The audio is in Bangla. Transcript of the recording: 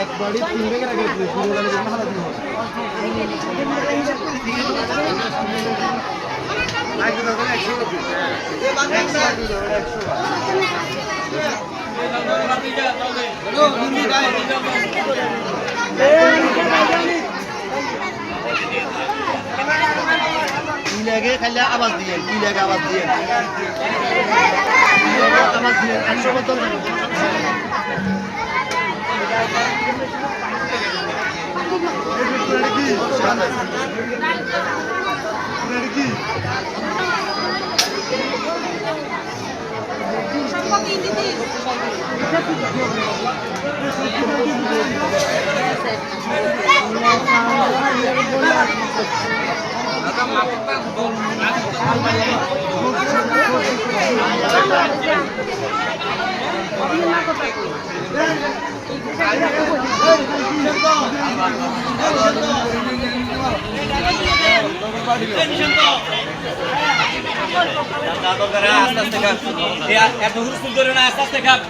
একবারই তিন ব্যাগের আগে পুরো লাগে হালা দিন কি লাগে খালি আওয়াজ দিয়ে কি লাগে আওয়াজ দিয়ে আওয়াজ দিয়ে একশো বোতল। আস্তে আস্তে খান এত করে না আস্তে আস্তে খান